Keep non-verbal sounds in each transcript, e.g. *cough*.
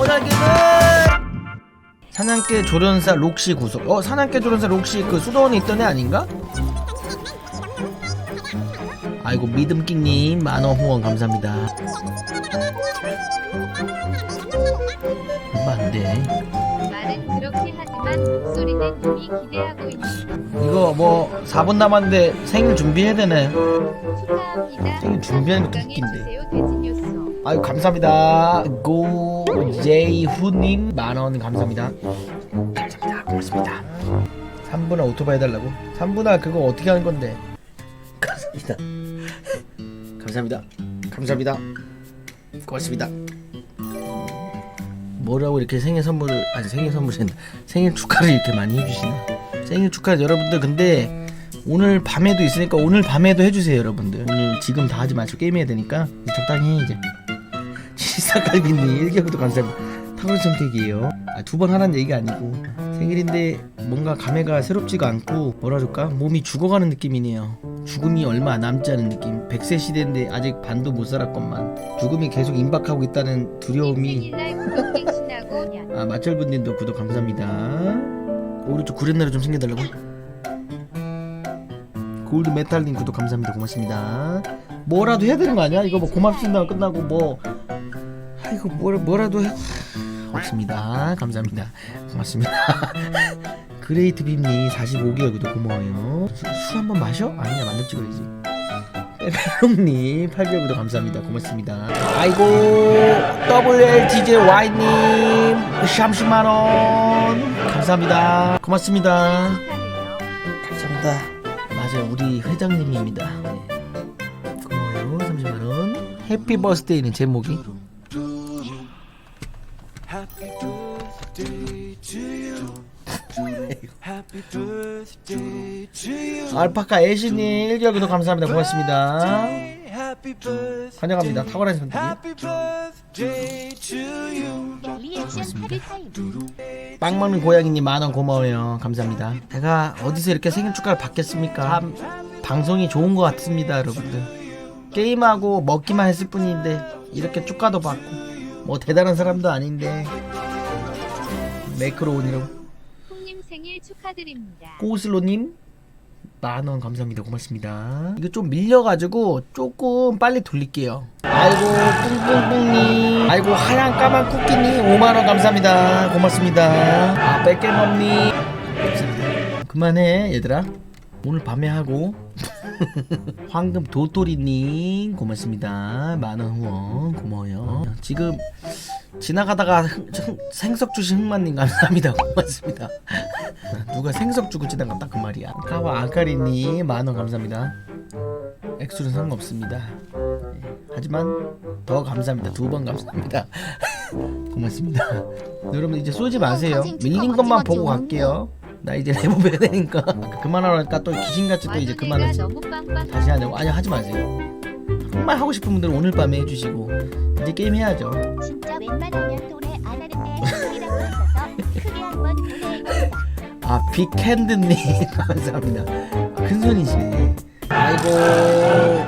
오늘기는 사냥개 조련사 록시 구속. 어 사냥개 조련사 록시 그 수도원에 있던 애 아닌가? 아이고 믿음끼님 만원 후원 감사합니다. 안돼. 말은 그렇게 하지만 목소리는 이미 기대하고 있는 이거 뭐 4분 남았는데 생일 준비해야 되네. 축하합니다. 생일 준비하는 것도 웃긴데. 아유 감사합니다. 고 제이후님 만원 감사합니다. 감사합니다. 고맙습니다. 3분할 오토바이 해달라고? 3분할 그거 어떻게 하는 건데? 감사합니다. 감사합니다. 감사합니다. 고맙습니다. 뭐라고 이렇게 생일 선물을 아니 생일 선물이 생일 축하를 이렇게 많이 해주시나? 생일 축하 여러분들. 근데 오늘 밤에도 있으니까 오늘 밤에도 해주세요 여러분들. 오늘 지금 다 하지 마시고 게임해야 되니까 적당히 해 이제 치사갈비님 1개월도 감사합니다 탁월 선택이에요. 아, 두 번 하라는 얘기가 아니고. 생일인데 뭔가 감회가 새롭지가 않고 뭐라 그럴까? 몸이 죽어가는 느낌이네요. 죽음이 얼마 남지 않은 느낌. 100세 시대인데 아직 반도 못 살았건만. 죽음이 계속 임박하고 있다는 두려움이. 아 마철분님도 구독 감사합니다. 오른쪽 구렛나루 좀 챙겨달라고? 골드 메탈님 구독 감사합니다. 고맙습니다. 뭐라도 해야 되는 거 아니야? 이거 뭐 고맙습니다. 끝나고 뭐아 이고 뭐라, 뭐라도 해? 없습니다. 감사합니다. 고맙습니다. *laughs* 그레이트 빔님 45개월 구독 고마워요. 술한번 마셔? 아니야 만렙 찍어야지. 빼빼롱님 8개월 구독 감사합니다. 고맙습니다. 아이고 WLTJY님 30만원. 감사합니다. 고맙습니다. 감사합니다. 맞아요. 우리 회장님입니다. 네. 고마워요. 30만원. 해피 버스데이는 제목이 Happy birthday to you. Happy birthday to you. 알파카 애쉬님 1개월 구독 감사합니다 고맙습니다 Happy birthday. 환영합니다 탁월한 선택 Happy birthday to you. 리액션 하루 타임. 빵 먹는 고양이님 만원 고마워요 감사합니다 제가 어디서 이렇게 생일 축하를 받겠습니까 참 방송이 좋은 것 같습니다 여러분들 게임하고 먹기만 했을 뿐인데 이렇게 축하도 받고 뭐 대단한 사람도 아닌데. 매크로온이라고 콩님 생일 축하드립니다. 꼬슬로님 만원 감사합니다. 고맙습니다. 이거 좀 밀려가지고 조금 빨리 돌릴게요. 아이고 뿡뿡뿡님. 아이고 하얀 까만 쿠키님 5만원 감사합니다. 고맙습니다. 아 감사합니다. 그만해 얘들아. 오늘 밤에 하고 *laughs* 황금 도토리님 고맙습니다. 만원 후원 고마워요. 지금 지나가다가 흥- 흥- 생석 주신 흥만님 감사합니다. *laughs* 고맙습니다. 누가 생석 주고 지나간다 그 말이야. 카와 아카리님 만원 감사합니다. 액수는 상관없습니다. 예, 하지만 더 감사합니다. 두 번 감사합니다. *laughs* 고맙습니다. 여러분 이제 쏘지 마세요. 밀린 것만 보고 갈게요 나 이제 레버 해야 되니까. 그만하라니까 또 귀신같이 또 이제 그만하지. 다시 하냐고 아니 하지 마세요. 정말 하고 싶은 분들은 오늘 밤에 해주시고 이제 게임 해야죠. 진짜 웬만하면 노래 안 하는데 소리라고 있어서 크게 한번 보내야겠다. 아 빅핸드님. *laughs* 감사합니다. 아, 큰 손이시네 아이고.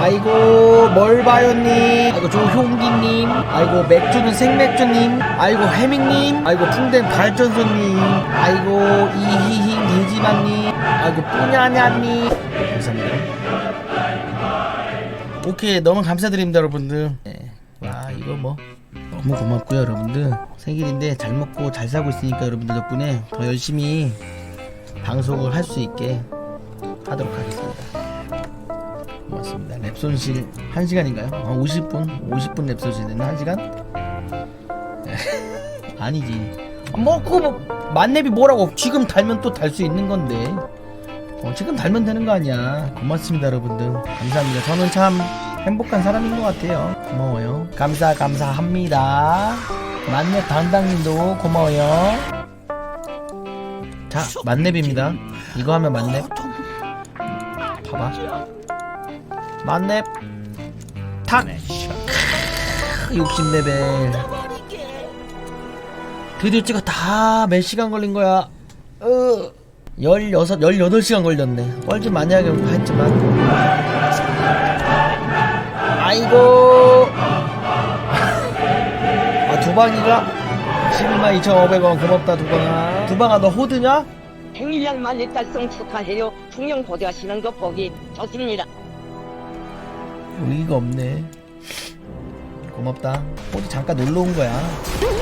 아이고 멀바요님? 아이고 조효기님. 아이고 맥주는 생맥주님. 아이고 해밍님. 아이고 풍뎅 발전소님. 아이고 이히히 돼지만님. 아이고 뿌냐냐님. 감사합니다. 오케이 너무 감사드립니다 여러분들. 네. 와 이거 뭐. 너무 고맙고요 여러분들. 생일인데 잘 먹고 잘 살고 있으니까 여러분들 덕분에 더 열심히 방송을 할 수 있게 하도록 하겠습니다 고맙습니다. 랩손실 1시간인가요? 어, 50분? 50분 랩손실은 1시간? *laughs* 아니지. 뭐 그거 뭐 만렙이 뭐라고 지금 달면 또 달 수 있는 건데. 어, 지금 달면 되는 거 아니야. 고맙습니다 여러분들. 감사합니다. 저는 참 행복한 사람인 것 같아요. 고마워요. 감사 감사합니다. 만렙 당당님도 고마워요. 자 만렙입니다. 이거 하면 만렙. 봐봐 만렙 탁! 네, 크, 60레벨. 드디어 찍었다. 아, 몇 시간 걸린 거야? 으. 16, 18시간 걸렸네. 뻘좀 많이 하긴 했지만. 아이고. 아 두방이가? 12만 2,500원 고맙다 두방아. 두방아 너 호드냐? 100년 만일 달성 축하해요. 풍년 고대하시는 거 보기 좋습니다. 의의가 없네. 고맙다. 어디 잠깐 놀러 온 거야.